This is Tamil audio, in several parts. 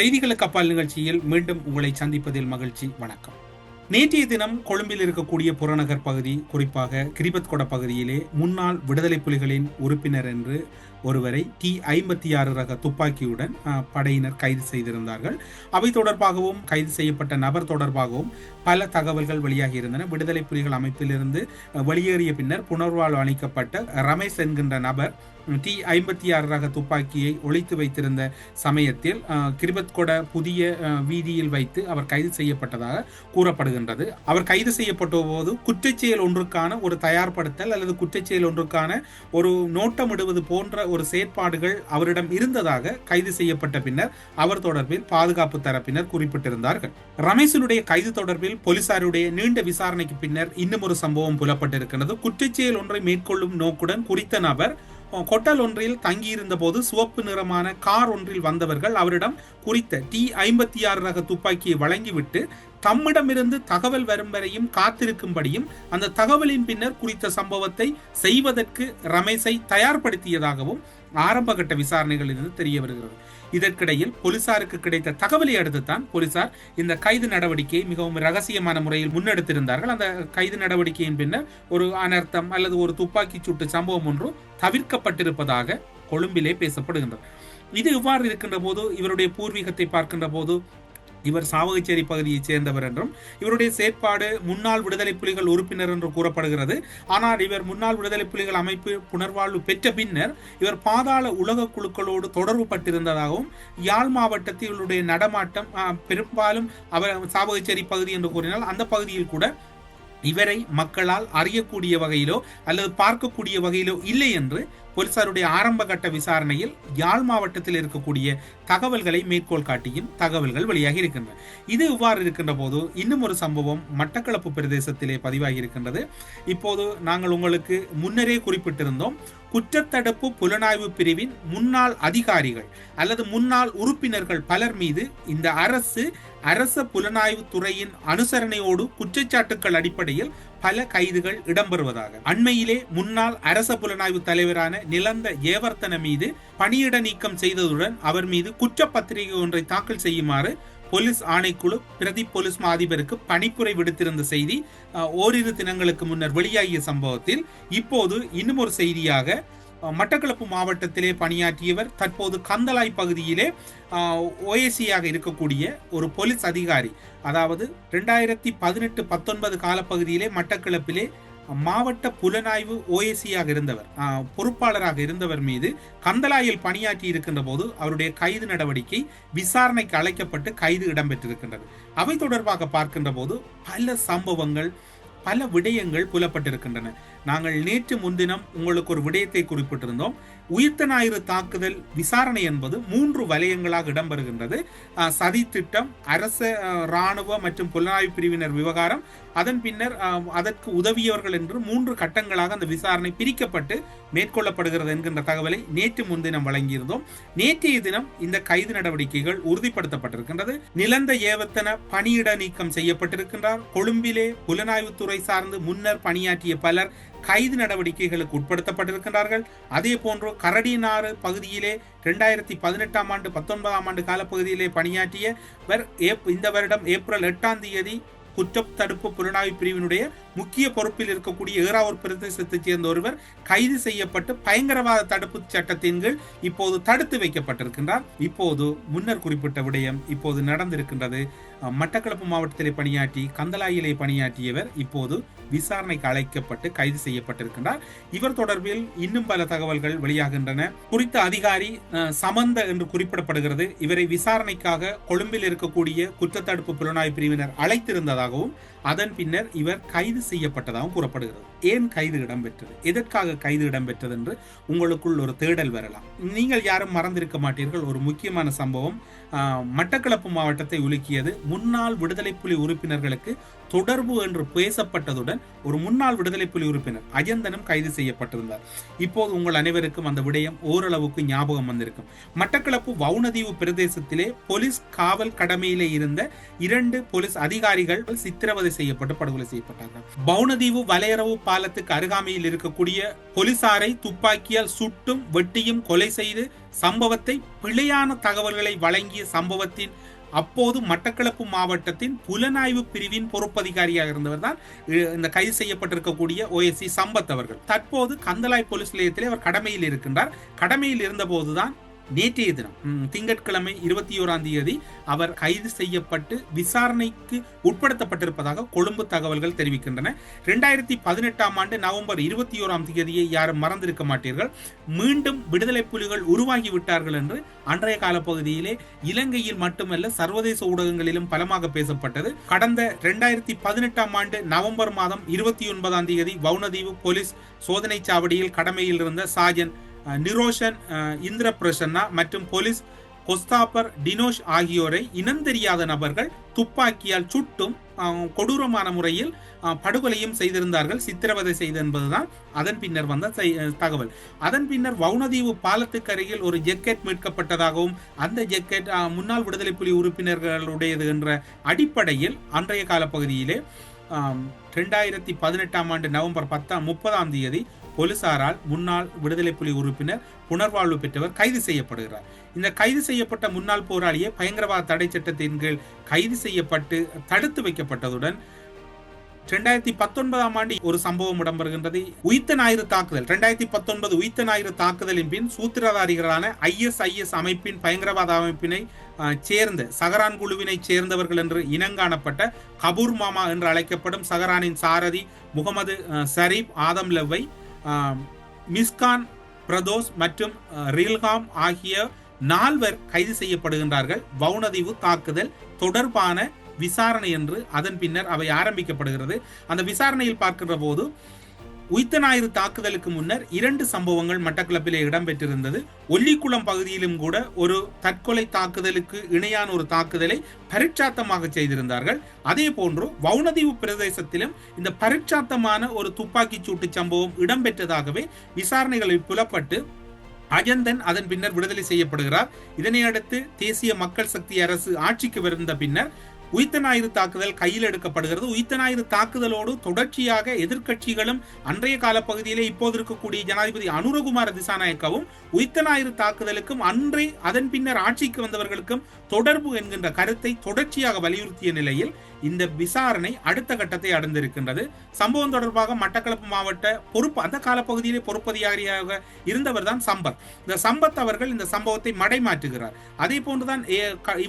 செய்திகளுக்கு அப்பால் நிகழ்ச்சியில் மீண்டும் உங்களை சந்திப்பதில் மகிழ்ச்சி. வணக்கம். நேற்றைய தினம் கொழும்பில் இருக்கக்கூடிய புறநகர் பகுதி குறிப்பாக கிரிபத்கொட பகுதியிலே முன்னாள் விடுதலை புலிகளின் உறுப்பினர் என்று ஒருவரை டி ஐம்பத்தி ஆறு ரக துப்பாக்கியுடன் படையினர் கைது செய்திருந்தார்கள். அவை தொடர்பாகவும் கைது செய்யப்பட்ட நபர் தொடர்பாகவும் பல தகவல்கள் வெளியாகி இருந்தன விடுதலை புலிகள் அமைப்பிலிருந்து வெளியேறிய பின்னர் புனர்வாழ்வு அளிக்கப்பட்ட ரமேஷ் என்கின்ற நபர் டி ஐம்பத்தி ஆறு ரக துப்பாக்கியை ஒழித்து வைத்திருந்த சமயத்தில் அஹ், கிரிபத்கொட புதிய வீதியில் வைத்து அவர் கைது செய்யப்பட்டதாக கூறப்படுகின்றது. அவர் கைது செய்யப்பட்ட போது குற்றச்செயல் ஒன்றுக்கான ஒரு தயார்படுத்தல் அல்லது குற்றச்செயல் ஒன்றுக்கான ஒரு நோட்டமிடுவது போன்ற ஒரு செயற்பாடுகள் அவரிடம் இருந்ததாக கைது செய்யப்பட்ட பின்னர் அவர் தொடர்பில் பாதுகாப்பு தரப்பினர் குறிப்பிட்டிருந்தார்கள். ரமேஷனுடைய கைது தொடர்பில் போலீசாருடைய நீண்ட விசாரணைக்கு பின்னர் இன்னும் ஒரு சம்பவம் புலப்பட்டிருக்கிறது குற்றச்செயல் ஒன்றை மேற்கொள்ளும் நோக்குடன் குறித்த நபர் கொட்டல் ஒன்றில் தங்கியிருந்த போது சிவப்பு நிறமான கார் ஒன்றில் வந்தவர்கள் அவரிடம் குறித்த டி ஐம்பத்தி ஆறு ரக துப்பாக்கியை வழங்கிவிட்டு தம்மிடமிருந்து தகவல் வரும் வரையும் காத்திருக்கும்படியும் அந்த தகவலின் பின்னர் குறித்த சம்பவத்தை செய்வதற்கு ரமேஷை தயார்படுத்தியதாகவும் ஆரம்பகட்ட விசாரணைகளிலிருந்து தெரிய வருகிறது. இதற்கிடையில் போலீசாருக்கு கிடைத்த தகவலை அடுத்து தான் போலீசார் இந்த கைது நடவடிக்கையை மிகவும் ரகசியமான முறையில் முன்னெடுத்திருந்தார்கள். அந்த கைது நடவடிக்கையின் பின்னர் ஒரு அனர்த்தம் அல்லது ஒரு துப்பாக்கி சூட்டு சம்பவம் ஒன்று தவிர்க்கப்பட்டிருப்பதாக கொழும்பிலே பேசப்படுகின்றது. இது இவ்வாறு இருக்கின்ற போது இவருடைய பூர்வீகத்தை பார்க்கின்ற போது இவர் சாவகச்சேரி பகுதியைச் சேர்ந்தவர் என்றும் இவருடைய செயற்பாடு முன்னாள் விடுதலை புலிகள் உறுப்பினர் என்று கூறப்படுகிறது. ஆனால் இவர் முன்னாள் விடுதலை புலிகள் அமைப்பு புனர்வாழ்வு பெற்ற பின்னர் இவர் பாதாள உலக குழுக்களோடு தொடர்பு பட்டிருந்ததாகவும் யாழ் மாவட்டத்தில் இவருடைய நடமாட்டம் பெரும்பாலும் அவர் சாவகச்சேரி பகுதி என்று கூறினால் அந்த பகுதியில் கூட இவரை மக்களால் அறியக்கூடிய வகையிலோ அல்லது பார்க்கக்கூடிய வகையிலோ இல்லை என்று போலீசாருடைய ஆரம்ப கட்ட விசாரணையில் யாழ் மாவட்டத்தில் இருக்கக்கூடிய தகவல்களை மேற்கோள் காட்டியும் தகவல்கள் வெளியாகி இருக்கின்றன. இது இவ்வாறு இருக்கின்ற போது இன்னும் ஒரு சம்பவம் மட்டக்களப்பு பிரதேசத்திலே பதிவாகி இருக்கின்றது. இப்போது நாங்கள் உங்களுக்கு முன்னரே குறிப்பிட்டிருந்தோம் குற்றத்தடுப்பு புலனாய்வு பிரிவின் முன்னாள் அதிகாரிகள் அல்லது முன்னாள் உறுப்பினர்கள் பலர் மீது இந்த அரசு அரச புலனாய்வு துறையின் அனுசரணையோடு குற்றச்சாட்டுக்கள் அடிப்படையில் பல கைதுகள் இடம்பெறுவதாக. அண்மையிலே முன்னாள் அரச புலனாய்வு தலைவரான நிலந்த ஏவர்த்தன மீது பணியிட நீக்கம் செய்ததுடன் அவர் மீது குற்றப்பத்திரிகை ஒன்றை தாக்கல் செய்யுமாறு போலீஸ் ஆணைக்குழு பிரதி போலீஸ் மாதிபருக்கு பணிப்புரை விடுத்திருந்த செய்தி ஓரிரு தினங்களுக்கு முன்னர் வெளியாகிய சம்பவத்தில் இப்போது இன்னும் ஒரு செய்தியாக மட்டக்களப்பு மாவட்டத்திலே பணியாற்றியவர் தற்போது கந்தலாய் பகுதியிலே ஓஏசியாக இருக்கக்கூடிய ஒரு போலீஸ் அதிகாரி அதாவது ரெண்டாயிரத்தி பதினெட்டு பத்தொன்பது காலப்பகுதியிலே மட்டக்களப்பிலே மாவட்ட புலனாய்வு ஓஎஸ்சியாக இருந்தவர் ஆஹ், பொறுப்பாளராக இருந்தவர் மீது கந்தலாயில் பணியாற்றி இருக்கின்ற போது அவருடைய கைது நடவடிக்கை விசாரணைக்கு அழைக்கப்பட்டு கைது இடம்பெற்றிருக்கின்றது. அவை தொடர்பாக பார்க்கின்ற போது பல சம்பவங்கள் பல விடயங்கள் புலப்பட்டிருக்கின்றன. நாங்கள் நேற்று முன்தினம் உங்களுக்கு ஒரு விடயத்தை குறிப்பிட்டிருந்தோம். உயிர்த்த ஞாயிறு தாக்குதல் விசாரணை என்பது மூன்று வலயங்களாக இடம்பெறுகின்றது. சதி திட்டம் அரச இராணுவ மற்றும் புலனாய்வு பிரிவினர் விவகாரம் அதன் பின்னர் அதற்கு உதவியவர்கள் என்று மூன்று கட்டங்களாக அந்த விசாரணை பிரிக்கப்பட்டு மேற்கொள்ளப்படுகிறது என்கின்ற தகவலை நேற்று முன்தினம் வழங்கியிருந்தோம். நேற்றைய தினம் இந்த கைது நடவடிக்கைகள் உறுதிப்படுத்தப்பட்டிருக்கின்றது. நிலந்த ஏவத்தன பணியிட நீக்கம் செய்யப்பட்டிருக்கின்றார். கொழும்பிலே புலனாய்வுத்துறை சார்ந்து முன்னர் பணியாற்றிய பலர் கைது நடவடிக்கைகளுக்கு உட்படுத்தப்பட்டிருக்கின்றார்கள். அதே போன்று கரடினாறு பகுதியிலே ரெண்டாயிரத்தி பதினெட்டாம் ஆண்டு பத்தொன்பதாம் ஆண்டு காலப்பகுதியிலே பணியாற்றிய ஏப்- இந்த வருடம் ஏப்ரல் எட்டாம் தேதி குற்ற தடுப்பு புலனாய்வு பிரிவினுடைய முக்கிய பொறுப்பில் இருக்கக்கூடிய ஏறாவூர் பிரதேசத்தைச் சேர்ந்த ஒருவர் கைது செய்யப்பட்டு பயங்கரவாத தடுப்பு சட்டத்தின் கீழ் இப்போது தடுத்து வைக்கப்பட்டிருக்கின்றார். இப்போது முன்னர் குறிப்பிட்ட விடயம் இப்போது நடந்திருக்கின்றது. மட்டக்களப்பு மாவட்டத்திலே பணியாற்றி கந்தலாயிலே பணியாற்றியவர் இப்போது விசாரணைக்கு அழைக்கப்பட்டு கைது செய்யப்பட்டிருக்கின்றார். இவர் தொடர்பில் இன்னும் பல தகவல்கள் வெளியாகின்றன. குறித்த அதிகாரி சமந்த என்று குறிப்பிடப்படுகிறது. இவரை விசாரணைக்காக கொழும்பில் இருக்கக்கூடிய குற்றத்தடுப்பு புலனாய்வு பிரிவினர் அழைத்திருந்ததாகவும் அதன் பின்னர் இவர் கைது செய்யப்பட்டதாகவும் கூறப்படுகிறது. ஏன் கைது இடம்பெற்றது? எதற்காக கைது இடம்பெற்றது என்று உங்களுக்குள் ஒரு தேடல் வரலாம். நீங்கள் யாரும் மறந்திருக்க மாட்டீர்கள். ஒரு முக்கியமான சம்பவம் மட்டக்களப்பு மாவட்டத்தை உலுக்கியது முன்னாள் விடுதலை புலி உறுப்பினர்களுக்கு தொடர்பு என்று பேசப்பட்டதுடன் ஒரு முன்னாள் விடுதலை புலி உறுப்பினர் அஜந்தனும் கைது செய்யப்பட்டிருந்தார். இப்போது உங்கள் அனைவருக்கும் அந்த விடயம் ஓரளவுக்கு ஞாபகம் வந்திருக்கும். மட்டக்களப்பு வவுனதீவு பிரதேசத்திலே போலீஸ் காவல் கடமையிலே இருந்த இரண்டு போலீஸ் அதிகாரிகள் சித்திரவதை செய்யப்பட்டு படுகொலை செய்யப்பட்டார்கள். வவுனதீவு வலையரவு பாலத்துக்கு அருகாமையில் இருக்கக்கூடிய போலீசாரை துப்பாக்கியால் சுட்டும் வெட்டியும் கொலை செய்து சம்பவத்தை பிழையான தகவல்களை வழங்கிய சம்பவத்தின் அப்போது மட்டக்களப்பு மாவட்டத்தின் புலனாய்வு பிரிவின் பொறுப்பதிகாரியாக இருந்தவர் தான் இந்த கைது செய்யப்பட்டிருக்கக்கூடிய ஓஎஸ்சி சம்பத் அவர்கள். தற்போது கந்தலாய் போலீஸ் நிலையத்திலே அவர் கடமையில் இருக்கின்றார். கடமையில் இருந்தபோதுதான் நேற்றைய தினம் திங்கட்கிழமை இருபத்தி ஓராம் தேதி அவர் கைது செய்யப்பட்டு விசாரணைக்கு உட்படுத்தப்பட்டிருப்பதாக கொழும்பு தகவல்கள் தெரிவிக்கின்றன. இரண்டாயிரத்தி பதினெட்டாம் ஆண்டு நவம்பர் இருபத்தி ஓராம் தேதியை யாரும் மறந்திருக்க மாட்டீர்கள். மீண்டும் விடுதலை புலிகள் உருவாகி விட்டார்கள் என்று அன்றைய காலப்பகுதியிலே இலங்கையில் மட்டுமல்ல சர்வதேச ஊடகங்களிலும் பலமாக பேசப்பட்டது. கடந்த இரண்டாயிரத்தி பதினெட்டாம் ஆண்டு நவம்பர் மாதம் இருபத்தி ஒன்பதாம் தேதி வவுனதீவு போலீஸ் சோதனை சாவடியில் கடமையில் இருந்த சாஜன் நிரோஷன் இந்திர பிரசன்னா மற்றும் போலீஸ் கொஸ்தாப்பர் டினோஷ் ஆகியோரை இனந்தெரியாத நபர்கள் துப்பாக்கியால் சுட்டும் கொடூரமான முறையில் படுகொலையும் செய்திருந்தார்கள். சித்திரவதை செய்து என்பதுதான் அதன் பின்னர் வந்த தகவல். அதன் பின்னர் வவுனதீவு பாலத்துக்கு அருகில் ஒரு ஜெக்கெட் மீட்கப்பட்டதாகவும் அந்த ஜெக்கெட் முன்னாள் விடுதலை புலி உறுப்பினர்களுடையது என்ற அடிப்படையில் அன்றைய காலப்பகுதியிலே ரெண்டாயிரத்தி பதினெட்டாம் ஆண்டு நவம்பர் பத்தாம் முப்பதாம் தேதி போலீசாரால் முன்னாள் விடுதலை புலி உறுப்பினர் புனர்வாழ்வு பெற்றவர் கைது செய்யப்படுகிறார். இந்த கைது செய்யப்பட்ட முன்னாள் போராளியை பயங்கரவாத தடை சட்டத்தின் கீழ் கைது செய்யப்பட்டு தடுத்து வைக்கப்பட்டதுடன் ரெண்டாயிரத்தி பத்தொன்பதாம் ஆண்டு ஒரு சம்பவம் இடம்பெறுகின்றது. உயிர்த்த ஞாயிறு தாக்குதல். ரெண்டாயிரத்தி பத்தொன்பது உயிர்த்த ஞாயிறு தாக்குதலின் பின் சூத்திரதாரிகளான ஐஎஸ்ஐஎஸ் அமைப்பின் பயங்கரவாத அமைப்பினை சேர்ந்த சகரான் குழுவினை சேர்ந்தவர்கள் என்று இனங்காணப்பட்ட கபூர் மாமா என்று அழைக்கப்படும் சகரானின் சாரதி முகமது சரீப் ஆதம் லவ்வை மிஸ்கான் பிரதோஸ் மற்றும் ரில்ஹாம் ஆகிய நால்வர் கைது செய்யப்படுகின்றார்கள். வவுனதீவு தாக்குதல் தொடர்பான விசாரணை என்று அதன் பின்னர் அவை ஆரம்பிக்கப்படுகிறது. அந்த விசாரணையில் பார்க்கின்ற போது உய்த்த ஞாயிறு தாக்குதலுக்கு முன்னர் இரண்டு சம்பவங்கள் மட்டக்களப்பிலே இடம்பெற்றிருந்தது. ஒல்லிக்குளம் பகுதியிலும் கூட ஒரு தற்கொலை தாக்குதலுக்கு இணையான ஒரு தாக்குதலை பரிட்சாத்தமாக செய்திருந்தார்கள். அதே போன்று வவுனதீவு பிரதேசத்திலும் இந்த பரிட்சாத்தமான ஒரு துப்பாக்கிச் சூட்டு சம்பவம் இடம்பெற்றதாகவே விசாரணைகளில் புலப்பட்டு அஜந்தன் அதன் பின்னர் விடுதலை செய்யப்படுகிறார். இதனை அடுத்து தேசிய மக்கள் சக்தி அரசு ஆட்சிக்கு வந்த பின்னர் உயிர்த்த ஞாயிறு தாக்குதல் கையில் எடுக்கப்படுகிறது. உயிர்த்த ஞாயிறு தாக்குதலோடு தொடர்ச்சியாக எதிர்க்கட்சிகளும் அன்றைய காலப்பகுதியிலே இப்போது இருக்கக்கூடிய ஜனாதிபதி அனுரகுமார திசாநாயக்கவும் உயிர்த்த ஞாயிறு தாக்குதலுக்கும் அன்றே அதன் பின்னர் ஆட்சிக்கு வந்தவர்களுக்கும் தொடர்பு என்கின்ற கருத்தை தொடர்ச்சியாக வலியுறுத்திய நிலையில் இந்த விசாரணை அடுத்த கட்டத்தை அடைந்திருக்கின்றது. சம்பவம் தொடர்பாக மட்டக்களப்பு மாவட்ட பொறுப்பு அந்த காலப்பகுதியிலே பொறுப்பதிகாரியாக இருந்தவர் தான் சம்பத். இந்த சம்பத் அவர்கள் இந்த சம்பவத்தை மடைமாற்றுகிறார். அதே போன்றுதான் ஏ- க-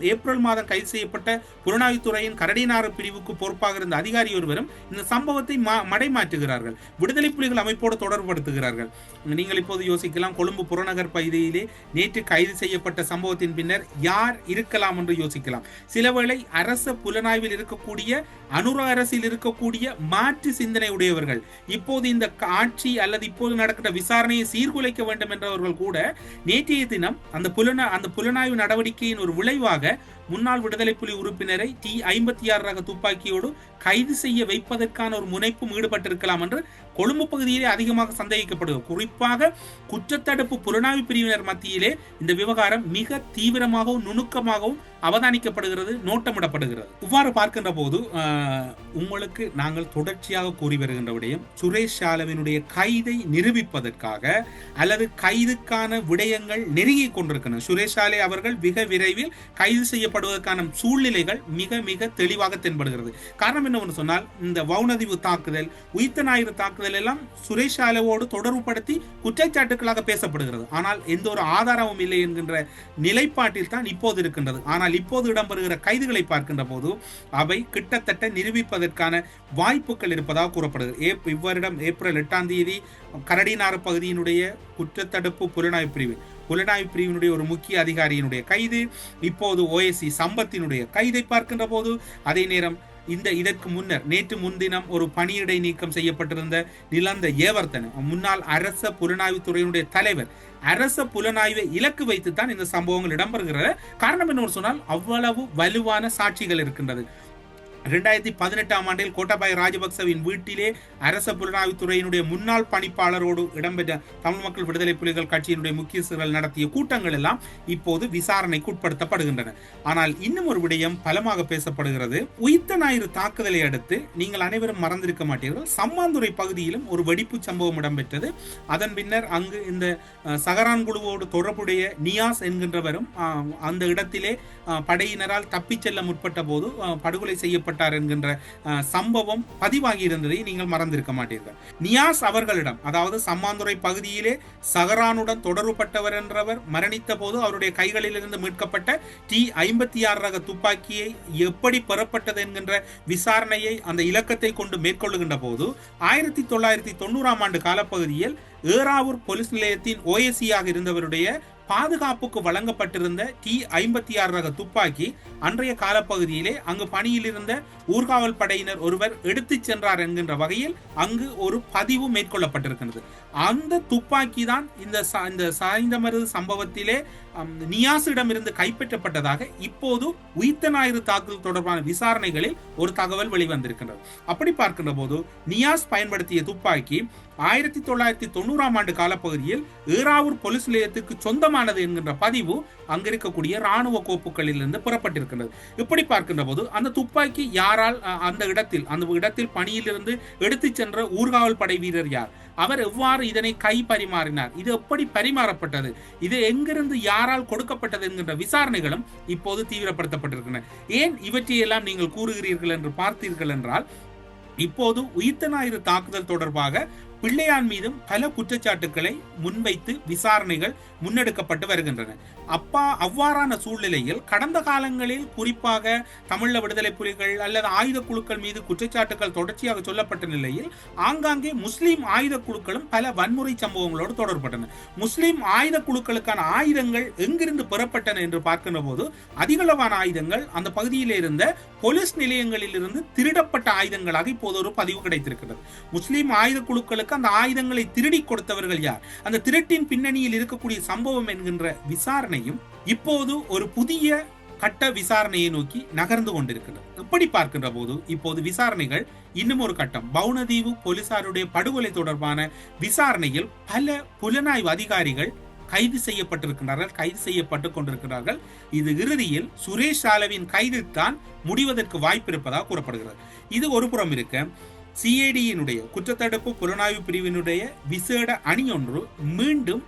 ஏப்ரல் மாதம் கைது செய்யப்பட்ட புலனாய்வுத்துறையின் கரடினாறு பிரிவுக்கு பொறுப்பாக இருந்த அதிகாரி ஒருவரும் இந்த சம்பவத்தை மா- மடைமாற்றுகிறார்கள். விடுதலை புலிகள் அமைப்போடு தொடர்புபடுத்துகிறார்கள். நீங்கள் இப்போது யோசிக்கலாம் கொழும்பு புறநகர் பகுதியிலே நேற்று கைது செய்யப்பட்ட சம்பவத்தின் பின்னர் யார் இருக்கலாம் என்று யோசிக்கலாம். சிலவேளை அரச புலனாய்வில் இருக்கக்கூடிய அனுர அரசில் இருக்கக்கூடிய மாற்று சிந்தனை உடையவர்கள். இப்போது இந்த ஆட்சி அல்லது இப்போது நடக்கிற விசாரணையை சீர்குலைக்க வேண்டும் என்றவர்கள் கூட நேற்றைய தினம் அந்த புலனா அந்த புலனாய்வு நடவடிக்கையின் ஒரு விளைவாக முன்னாள் விடுதலை புலி உறுப்பினரை டி ஐம்பத்தி ஆறு ரக துப்பாக்கியோடு கைது செய்ய வைப்பதற்கான ஒரு முனைப்பும் ஈடுபட்டிருக்கலாம் என்று கொழும்பு பகுதியிலே அதிகமாக சந்தேகிக்கப்படுகிறது. குறிப்பாக குற்றத்தடுப்பு புலனாய்வு பிரிவினர் மத்தியிலே இந்த விவகாரம் மிக தீவிரமாகவும் நுணுக்கமாகவும் அவதானிக்கப்படுகிறது நோட்டமிடப்படுகிறது. இவ்வாறு பார்க்கின்ற போது உங்களுக்கு நாங்கள் தொடர்ச்சியாக கூறி வருகின்ற விடயம் சுரேஷ் சாலவினுடைய கைதை நிரூபிப்பதற்காக அல்லது கைதுக்கான விடயங்கள் நெருங்கி கொண்டிருக்கின்றன. சுரேஷ் சாலே அவர்கள் மிக விரைவில் கைது செய்யப்படுவதற்கான சூழ்நிலைகள் மிக மிக தெளிவாக தென்படுகிறது. காரணம் என்னவென்று சொன்னால் இந்த வவுனதிவு தாக்குதல் உயிர்த்த ஞாயிறு தாக்குதல் எல்லாம் சுரேஷ் அளவோடு தொடர்புபடுத்தி குற்றச்சாட்டுகளாக பேசப்படுகிறது. ஆனால் எந்த ஒரு ஆதாரமும் இல்லை என்கின்ற நிலைப்பாட்டில் தான் இப்போது இருக்கின்றது. ஆனால் இப்போது இடம்பெறுகிற கைதுகளை பார்க்கின்ற போது அவை கிட்டத்தட்ட நிரூபிப்பதற்கான வாய்ப்புகள் இருப்பதாக கூறப்படுகிறது. ஏப் இவ்வரிடம் ஏப்ரல் எட்டாம் தேதி கரடினாறு பகுதியினுடைய குற்றத்தடுப்பு புலனாய்வு பிரிவு புலனாய்வு பிரிவினுடைய ஒரு முக்கிய அதிகாரியினுடைய கைது இப்போது ஓஎஸ்சி சம்பத்தினுடைய கைதை பார்க்கின்ற போது அதே நேரம் இந்த இதற்கு முன்னர் நேற்று முன்தினம் ஒரு பணியிடை நீக்கம் செய்யப்பட்டிருந்த நிலந்த ஏவர்த்தன முன்னாள் அரச புலனாய்வுத்துறையினுடைய தலைவர் அரச புலனாய்வை இலக்கு வைத்துத்தான் இந்த சம்பவங்கள் இடம்பெறுகிறது காரணம் என்ன சொன்னால் அவ்வளவு வலுவான சாட்சிகள் இருக்கின்றது. இரண்டாயிரத்தி பதினெட்டாம் ஆண்டில் கோட்டாபாய ராஜபக்சவின் வீட்டிலே அரச புலனாய்வுத்துறையினுடைய முன்னாள் பணிப்பாளரோடு இடம்பெற்ற தமிழ் மக்கள் விடுதலை புலிகள் கட்சியினுடைய முக்கியஸ்தர்கள் நடத்திய கூட்டங்கள் எல்லாம் இப்போது விசாரணைக்கு உட்படுத்தப்படுகின்றன. ஆனால் இன்னும் ஒரு விடயம் பலமாக பேசப்படுகிறது. உயிர்த்த ஞாயிறு தாக்குதலை அடுத்து நீங்கள் அனைவரும் மறந்திருக்க மாட்டீர்கள். சம்மாந்துறை பகுதியிலும் ஒரு வெடிப்பு சம்பவம் இடம்பெற்றது. அதன் பின்னர் அங்கு இந்த சகரான் குழுவோடு தொடர்புடைய நியாஸ் என்கின்றவரும் அந்த இடத்திலே படையினரால் தப்பிச் செல்ல முற்பட்ட போது படுகொலை செய்யப்பட்ட கொல்லப்பட்டார் என்கின்ற சம்பவம் பதிவாகி இருந்ததை நீங்கள் மறந்திருக்க மாட்டீர்கள். நியாஸ் அவர்களிடம் அதாவது சம்மாந்துறை பகுதியிலே சகரானுடன் தொடர்புபட்டவர் என்றவர் மரணித்த போது அவருடைய கைகளிலிருந்து மீட்கப்பட்ட டி ஐம்பத்தி ஆறு ரக துப்பாக்கியை எப்படி பெறப்பட்டது என்கின்ற விசாரணையை அந்த இலக்கத்தை கொண்டு மேற்கொள்ளுகின்ற போது ஆயிரத்தி தொள்ளாயிரத்தி தொண்ணூறாம் ஆண்டு காலப்பகுதியில் ஏராவூர் போலீஸ் நிலையத்தின் ஓஎஸ்சியாக இருந்தவருடைய பாதுகாப்புக்கு வழங்கப்பட்டிருந்த டி ஐம்பத்தி ஆறு ரக துப்பாக்கி அன்றைய காலப்பகுதியிலே அங்கு பணியில் இருந்த ஊர்காவல் படையினர் ஒருவர் எடுத்துச் சென்றார் என்கின்ற வகையில் அங்கு ஒரு பதிவு மேற்கொள்ளப்பட்டிருக்கிறது அந்த துப்பாக்கி தான் இந்த இந்த சாய்ந்தமருது சம்பவத்திலே நியாசிடமிருந்து கைப்பற்றப்பட்டதாக இப்போது உயிர்த்த ஞாயிறு தாக்குதல் தொடர்பான விசாரணைகளில் ஒரு தகவல் வெளிவந்திருக்கின்றது. அப்படி பார்க்கின்ற போது நியாஸ் பயன்படுத்திய துப்பாக்கி ஆயிரத்தி தொள்ளாயிரத்தி தொண்ணூறாம் ஆண்டு காலப்பகுதியில் ஏறாவூர் போலீஸ் நிலையத்துக்கு சொந்தமாக முக்கியமானது என்கின்ற பதிவு அங்க இருக்கக்கூடிய ராணுவ கோப்புகளிலிருந்து புறப்பட்டிருக்கின்றது. இப்படி பார்க்கின்ற போது அந்த துப்பாக்கி யாரால் அந்த இடத்தில் அந்த இடத்தில் பணியிலிருந்து எடுத்துச் சென்ற ஊர்காவல் படை வீரர் யார்? அவர் எவ்வாறு இதனை கை பரிமாறினார்? இது எப்படி பரிமாறப்பட்டது? இது எங்கிருந்து யாரால் கொடுக்கப்பட்டது என்கின்ற விசாரணைகளும் இப்போது தீவிரப்படுத்தப்பட்டிருக்கின்றன. ஏன் இவற்றையெல்லாம் நீங்கள் கூறுகிறீர்கள் என்று பார்த்தீர்கள் என்றால் இப்போது உயிர்த்த ஞாயிறு தாக்குதல் தொடர்பாக பிள்ளையான் மீதும் பல குற்றச்சாட்டுக்களை முன்வைத்து விசாரணைகள் முன்னெடுக்கப்பட்டு வருகின்றன. அப்பா அவ்வாறான சூழ்நிலையில் கடந்த காலங்களில் குறிப்பாக தமிழ விடுதலை புலிகள் அல்லது ஆயுத குழுக்கள் மீது குற்றச்சாட்டுகள் தொடர்ச்சியாக சொல்லப்பட்ட நிலையில் ஆங்காங்கே முஸ்லீம் ஆயுத குழுக்களும் பல வன்முறை சம்பவங்களோடு தொடர்பட்டன. முஸ்லீம் ஆயுத குழுக்களுக்கான ஆயுதங்கள் எங்கிருந்து பெறப்பட்டன என்று பார்க்கின்ற போது அதிகளவான ஆயுதங்கள் அந்த பகுதியில் இருந்த போலீஸ் நிலையங்களில் இருந்து திருடப்பட்ட ஆயுதங்களாக இப்போது ஒரு பதிவு கிடைத்திருக்கிறது முஸ்லீம் ஆயுத குழுக்களுக்கு அந்த ஆயுதங்களை திருடி கொடுத்தவர்கள் யார்? அந்த திருட்டின் பின்னணியில் இருக்கக்கூடிய சம்பவம் என்கின்ற விசாரணையும் இப்போது ஒரு புதிய கட்ட விசாரணையை நோக்கி நகர்ந்து கொண்டிருக்கிறது. இப்படி பார்க்கின்ற போது இப்போது விசாரணைகள் இன்னும் ஒரு கட்டம். பவுனதீவு போலீசாருடைய படுகொலை தொடர்பான விசாரணையில் பல புலனாய்வு அதிகாரிகள் கைது செய்யப்பட்டிருக்கிறார்கள் கைது செய்யப்பட்டு கொண்டிருக்கிறார்கள். இது இறுதியில் சுரேஷ் சாலவின் கைது தான் முடிவதற்கு வாய்ப்பு இருப்பதாக கூறப்படுகிறது. இது ஒரு புறம் இருக்க சிஐடியினுடைய குற்றத்தடுப்பு புலனாய்வு பிரிவினுடைய விசேட அணி ஒன்று மீண்டும்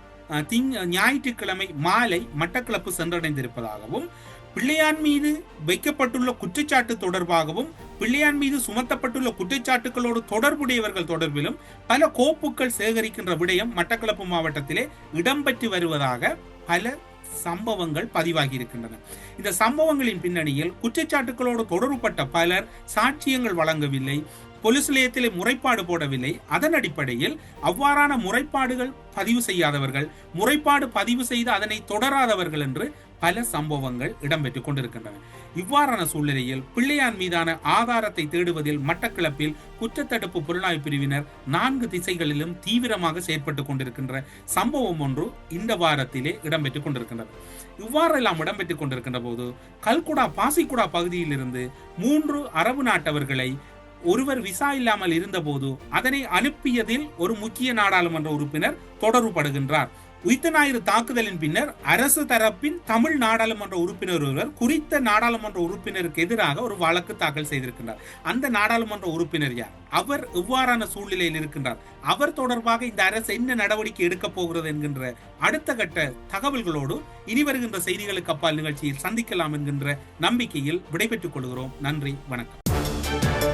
திங் ஞாயிற்றுக்கிழமை மாலை மட்டக்களப்பு சென்றடைந்திருப்பதாகவும் பிள்ளையான் மீது வைக்கப்பட்டுள்ள குற்றச்சாட்டு தொடர்பாகவும் பிள்ளையான் மீது சுமத்தப்பட்டுள்ள குற்றச்சாட்டுகளோடு தொடர்புடையவர்கள் தொடர்பிலும் பல கோப்புகள் சேகரிக்கின்ற விடயம் மட்டக்களப்பு மாவட்டத்திலே இடம்பெற்று வருவதாக பல சம்பவங்கள் பதிவாகி இருக்கின்றன இந்த சம்பவங்களின் பின்னணியில் குற்றச்சாட்டுகளோடு தொடர்புபட்ட பலர் சாட்சியங்கள் வழங்கவில்லை. போலீஸ் நிலையத்திலே முறைப்பாடு போடவில்லை. அதன் அடிப்படையில் அவ்வாறான முறைப்பாடுகள் பதிவு செய்யாதவர்கள் முறைப்பாடு பதிவு செய்து அதனை தொடராதவர்கள் என்று பல சம்பவங்கள் இடம்பெற்றுக் கொண்டிருக்கின்றன. இவ்வாறான சூழ்நிலையில் பிள்ளையான் மீதான ஆதாரத்தை தேடுவதில் மட்டக்களப்பில் குற்றத்தடுப்பு புலனாய்வு பிரிவினர் நான்கு திசைகளிலும் தீவிரமாக செயற்பட்டுக் கொண்டிருக்கின்ற சம்பவம் ஒன்று இந்த வாரத்திலே இடம்பெற்றுக் கொண்டிருக்கின்றது. இவ்வாறெல்லாம் இடம்பெற்றுக் கொண்டிருக்கின்ற போது கல்குடா பாசிக்குடா பகுதியிலிருந்து மூன்று அரபு நாட்டவர்களை ஒருவர் விசா இல்லாமல் இருந்தபோது அதனை அனுப்பியதில் ஒரு முக்கிய நாடாளுமன்ற உறுப்பினர் தொடர்புபடுகின்றார். உயிர்த்த ஞாயிறு தாக்குதலின் பின்னர் அரசு தரப்பின் தமிழ் நாடாளுமன்ற உறுப்பினர் ஒருவர் குறித்த நாடாளுமன்ற உறுப்பினருக்கு எதிராக ஒரு வழக்கு தாக்கல் செய்திருக்கின்றார். அந்த நாடாளுமன்ற உறுப்பினர் யார்? அவர் எவ்வாறான சூழ்நிலையில் இருக்கின்றார்? அவர் தொடர்பாக இந்த அரசு என்ன நடவடிக்கை எடுக்கப் போகிறது என்கின்ற அடுத்த கட்ட தகவல்களோடு இனி வருகின்ற செய்திகளுக்கு அப்பால் நிகழ்ச்சியில் சந்திக்கலாம் என்கின்ற நம்பிக்கையில் விடைபெற்றுக் கொள்கிறோம். நன்றி வணக்கம்.